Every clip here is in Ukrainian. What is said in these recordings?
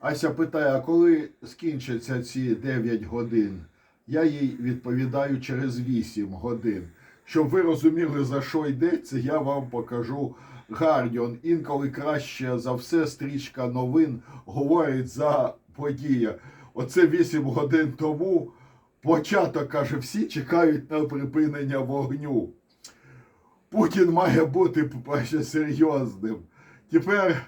Ася питає, а коли скінчаться ці 9 годин? Я їй відповідаю через 8 годин. Щоб ви розуміли, за що йдеться, я вам покажу Гардіон. Інколи краще за все стрічка новин говорить за подія. Оце 8 годин тому. Початок каже, всі чекають на припинення вогню. Путін має бути, серйозним. Тепер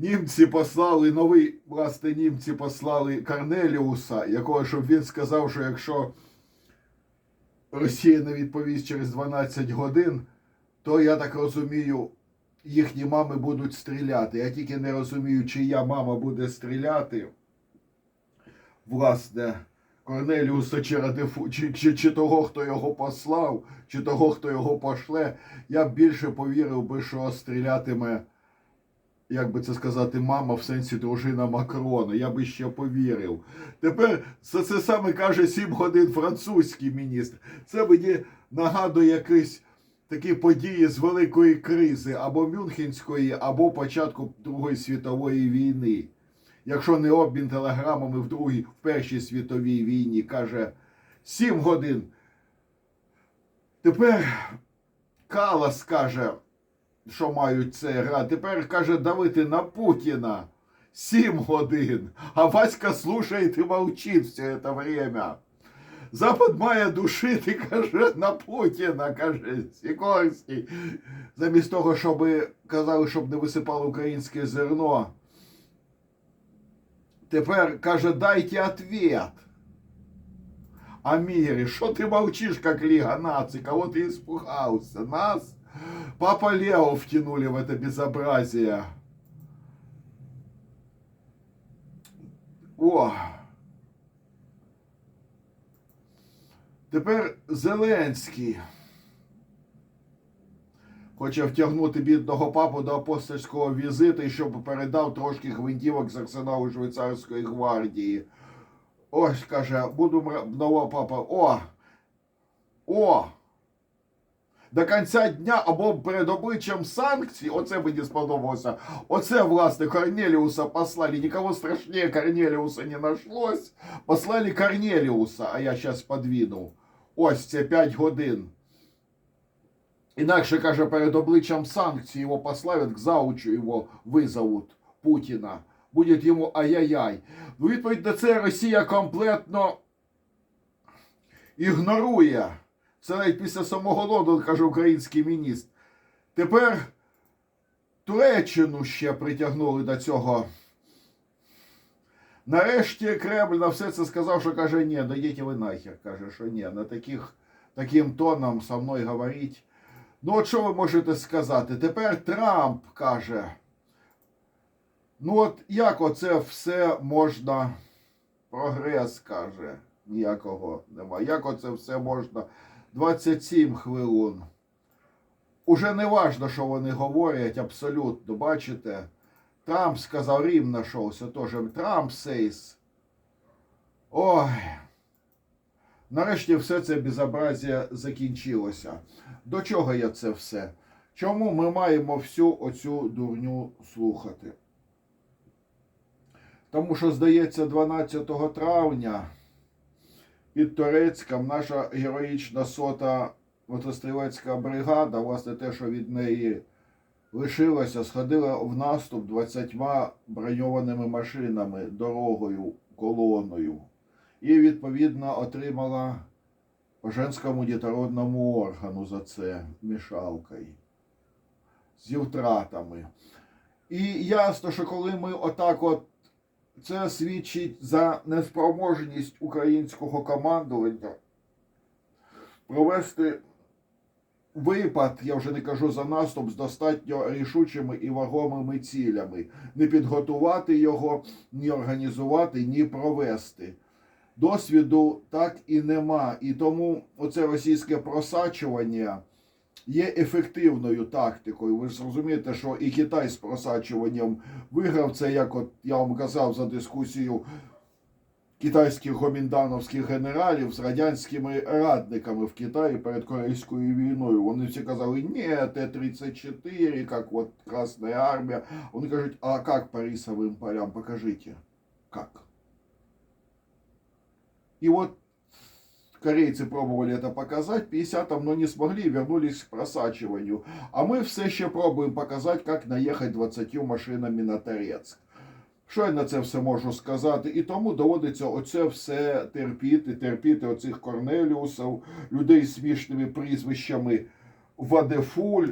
німці послали новий, власне, німці послали Корнеліуса, якого щоб він сказав, що якщо Росія не відповість через 12 годин, то я так розумію, їхні мами будуть стріляти. Я тільки не розумію, чия мама буде стріляти. Власне, Корнеліуса чи, Радифу, чи, чи, чи того, хто його послав, чи того, хто його пошле, я б більше повірив би, що стрілятиме, як би це сказати, мама в сенсі дружина Макрона. Я би ще повірив. Тепер це, це саме каже 7 годин французький міністр. Це мені нагадує якісь такі події з великої кризи або Мюнхенської, або початку Другої світової війни. Якщо не обмін телеграмами в другій, в Першій світовій війні, каже 7 годин. Тепер Калас каже, що мають це грати. Тепер каже давити на Путіна 7 годин. А Васька слушает і мовчить все це время. Запад має душити, каже, на Путіна, каже Сікорський. Замість того, щоб казали, щоб не висипало українське зерно. Тепер каже, дайте ответ. А мире, что ты молчишь, как Лига наций? Кого ты испугался? Нас? Папа Лео втянули в это безобразие. О! Тепер Зеленський хоче втягнути бідного папу до апостольського візиту, щоб передав трошки гвинтівок з арсеналу швейцарської гвардії. Ось каже, буду нового папа. О! О! До кінця дня або перед обличчям санкцій, оце мені сподобалося. Оце, власне, Корнеліуса послали. Нікого страшніше Корнеліуса не нашлось. Послали Корнеліуса, а я зараз подвину. Ось це 5 годин. Інакше, каже, перед обличчям санкцій його пославят к заучу його визовуть Путіна. Буде йому ай-яй-яй. Відповідь на це Росія комплетно ігнорує. Це навіть після самого Лондона, каже український міністр. Тепер Туреччину ще притягнули до цього. Нарешті Кремль на все це сказав, що каже, ні, да ви нахер. Каже, що ні, на таких, таким тоном со мною говорить. Ну, от що ви можете сказати? Тепер Трамп каже. Ну, от як оце все можна. Прогрес каже, ніякого нема. Як оце все можна 27 хвилин. Уже не важно, що вони говорять, абсолютно. Бачите? Трамп сказав, Рім знайшовся теж. Трамп сейс. Ой. Нарешті все це безобразія закінчилося. До чого я це все? Чому ми маємо всю оцю дурню слухати? Тому що, здається, 12 травня під Турецьком наша героїчна сота мотострілецька бригада, власне, те, що від неї лишилося, сходила в наступ 20 броньованими машинами, дорогою, колоною. І, відповідно, отримала по женському дітородному органу за це мішалкою. Зі втратами. І ясно, що коли ми отак от це свідчить за неспроможність українського командування провести випад, я вже не кажу за наступ, з достатньо рішучими і вагомими цілями. Не підготувати його, ні організувати, ні провести. Досвіду так і нема. І тому оце російське просачування є ефективною тактикою. Ви ж розумієте, що і Китай з просачуванням виграв це, як от я вам казав за дискусію китайських гоміндановських генералів з радянськими радниками в Китаї перед Корейською війною. Вони всі казали, ні, Т-34, як от Красна Армія. Вони кажуть, а як по полям? Покажіть. Как? И вот корейцы пробовали это показать 50-м, но не смогли вернулись к просачиванию. А ми все ще пробуємо показати, як наїхати 20 машинами на Торецьк. Що я на це все можу сказати? І тому доводиться оце все терпіти, терпіти оцих Корнеліусів, людей з смішними прізвищами Вадефуль.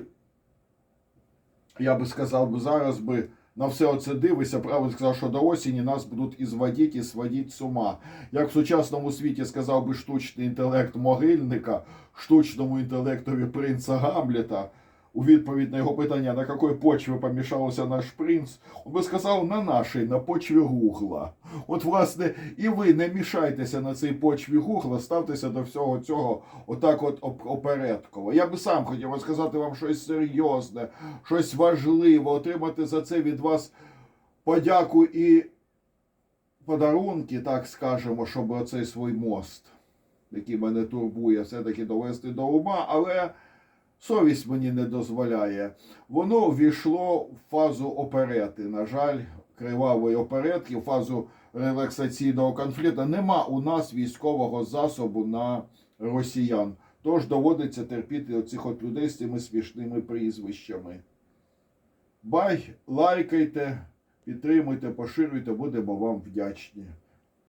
Я би сказав зараз би на все оце дивися, правильно сказав, що до осені нас будуть і зводити, і сводити з ума. Як в сучасному світі сказав би штучний інтелект могильника, штучному інтелектові принца Гамлета, у відповідь на його питання, на якій почві помішався наш принц, він би сказав на нашій, на почві гугла. От, власне, і ви не мішайтеся на цій почві гугла, ставтеся до всього цього отак от опередково. Я би сам хотів розказати вам щось серйозне, щось важливе, отримати за це від вас подяку і подарунки, так скажемо, щоб оцей свій мост, який мене турбує, все-таки довести до ума, але совість мені не дозволяє. Воно ввійшло в фазу оперети. На жаль, кривавої оперетки, в фазу релаксаційного конфлікту. Нема у нас військового засобу на росіян. Тож доводиться терпіти оцих от людей з цими смішними прізвищами. Бай, лайкайте, підтримуйте, поширюйте, будемо вам вдячні.